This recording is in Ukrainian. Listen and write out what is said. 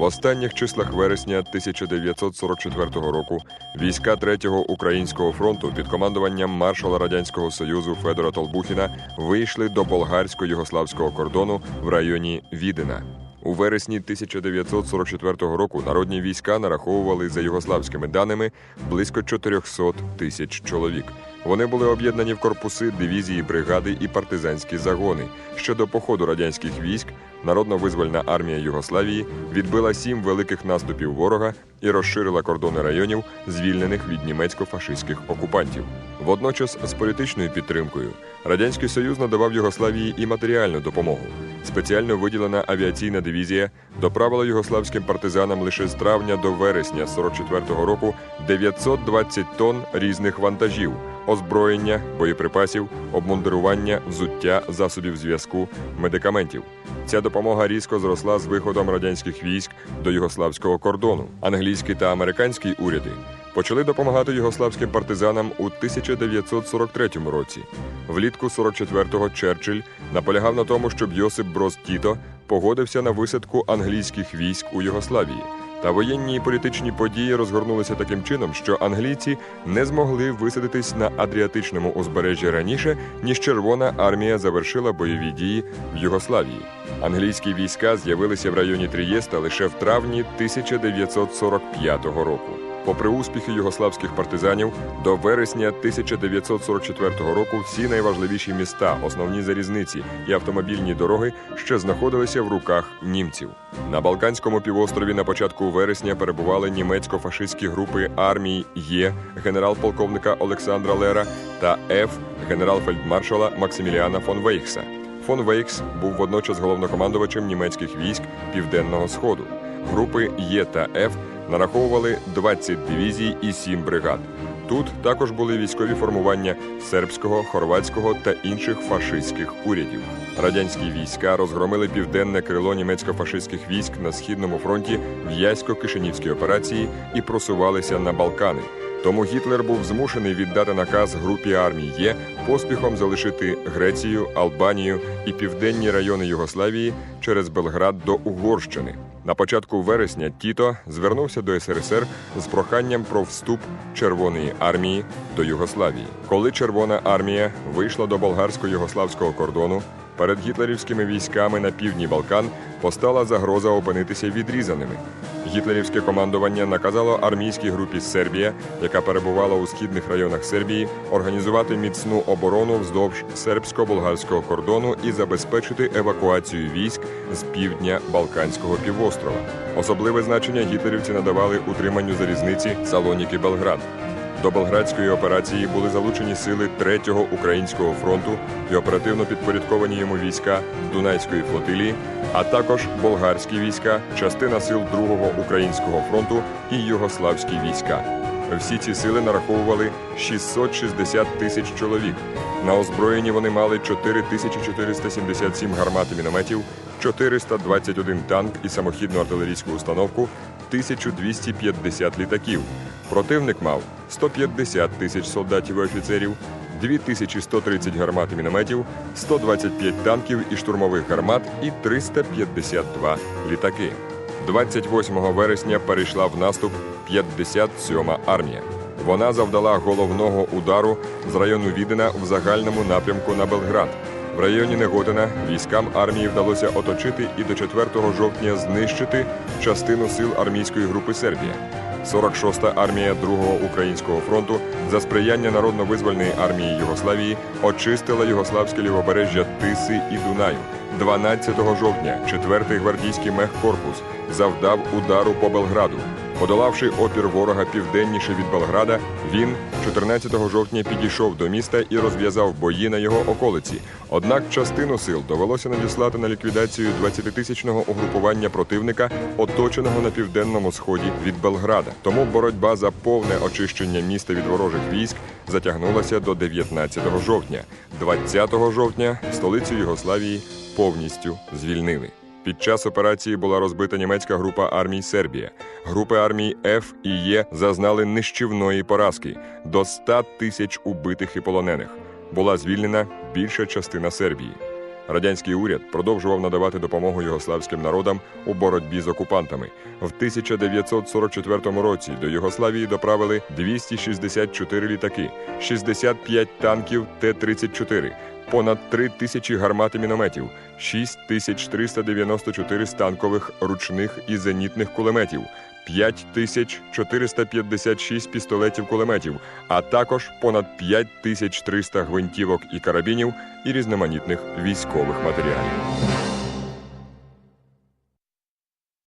В останніх числах вересня 1944 року війська Третього українського фронту під командуванням маршала радянського союзу Федора Толбухіна вийшли до болгарсько-югославського кордону в районі Відена. У вересні 1944 року народні війська нараховували за югославськими даними близько 400 тисяч чоловік. Вони були об'єднані в корпуси, дивізії, бригади і партизанські загони. Щодо походу радянських військ, Народно-визвольна армія Югославії відбила сім великих наступів ворога і розширила кордони районів, звільнених від німецько-фашистських окупантів. Водночас, з політичною підтримкою, радянський союз надавав Югославії і матеріальну допомогу. Спеціально виділена авіаційна дивізія доправила югославським партизанам лише з травня до вересня 44-го року 920 тонн різних вантажів, озброєння, боєприпасів, обмундирування, взуття, засобів зв'язку, медикаментів. Ця допомога різко зросла з виходом радянських військ до югославського кордону. Англійський та американський уряди почали допомагати югославським партизанам у 1943 році. Влітку 44-го Черчилль наполягав на тому, щоб Йосип Броз Тіто погодився на висадку англійських військ у Югославії. Та воєнні і політичні події розгорнулися таким чином, що англійці не змогли висадитись на Адріатичному узбережжі раніше, ніж Червона армія завершила бойові дії в Югославії. Англійські війська з'явилися в районі Трієста лише в травні 1945 року. Попри успіхи югославських партизанів, до вересня 1944 року всі найважливіші міста, основні залізниці і автомобільні дороги ще знаходилися в руках німців. На Балканському півострові на початку вересня перебували німецько-фашистські групи армій Є генерал-полковника Олександра Лера та Ф генерал-фельдмаршала Максиміліана фон Вейхса. Фон Вейкс був водночас головнокомандувачем німецьких військ Південного Сходу. Групи Є та Ф нараховували 20 дивізій і 7 бригад. Тут також були військові формування сербського, хорватського та інших фашистських урядів. Радянські війська розгромили південне крило німецько-фашистських військ на східному фронті в Ясько-Кишинівській операції і просувалися на Балкани. Тому Гітлер був змушений віддати наказ групі армій Є поспіхом залишити Грецію, Албанію і південні райони Югославії через Белград до Угорщини. На початку вересня Тіто звернувся до СРСР з проханням про вступ Червоної армії до Югославії. Коли Червона армія вийшла до болгарсько-югославського кордону, перед гітлерівськими військами на півдні Балкан постала загроза опинитися відрізаними. Гітлерівське командування наказало армійській групі Сербія, яка перебувала у східних районах Сербії, організувати міцну оборону вздовж сербсько-болгарського кордону і забезпечити евакуацію військ з півдня Балканського півострова. Особливе значення гітлерівці надавали утриманню залізниці Салоніки Белград. До Белградської операції були залучені сили Третього українського фронту і оперативно підпорядковані йому війська Дунайської флотилії, а також болгарські війська, частина сил Другого українського фронту і югославські війська. Всі ці сили нараховували 660 тисяч чоловік. На озброєнні вони мали 4477 гармат і мінометів, 421 танк і самохідну артилерійську установку, 1250 літаків. Противник мав 150 тисяч солдатів і офіцерів, 2130 гармат і мінометів, 125 танків і штурмових гармат і 352 літаки. 28 вересня перейшла в наступ 57-ма армія. Вона завдала головного удару з району Відена в загальному напрямку на Белград. В районі Негодина військам армії вдалося оточити і до 4 жовтня знищити частину сил армійської групи Сербія. 46-та армія Другого українського фронту за сприяння народно-визвольної армії Югославії очистила югославське лівобережжя Тиси і Дунаю. 12 жовтня 4-й гвардійський мехкорпус завдав удару по Белграду. Подолавши опір ворога південніше від Белграда, він 14 жовтня підійшов до міста і розв'язав бої на його околиці. Однак частину сил довелося надіслати на ліквідацію 20-тисячного угрупування противника, оточеного на південному сході від Белграда. Тому боротьба за повне очищення міста від ворожих військ затягнулася до 19 жовтня. 20 жовтня столицю Югославії повністю звільнили. Під час операції була розбита німецька група армій Сербія. Групи армій Ф і Є зазнали нищівної поразки до 100 тисяч убитих і полонених. Була звільнена більша частина Сербії. Радянський уряд продовжував надавати допомогу югославським народам у боротьбі з окупантами. В 1944 році до Югославії доправили 264 літаки, 65 танків Т-34, понад 3 тисячі гармат і мінометів, 6394 станкових ручних і зенітних кулеметів, 5456 пістолетів кулеметів, а також понад 5300 гвинтівок і карабінів і різноманітних військових матеріалів.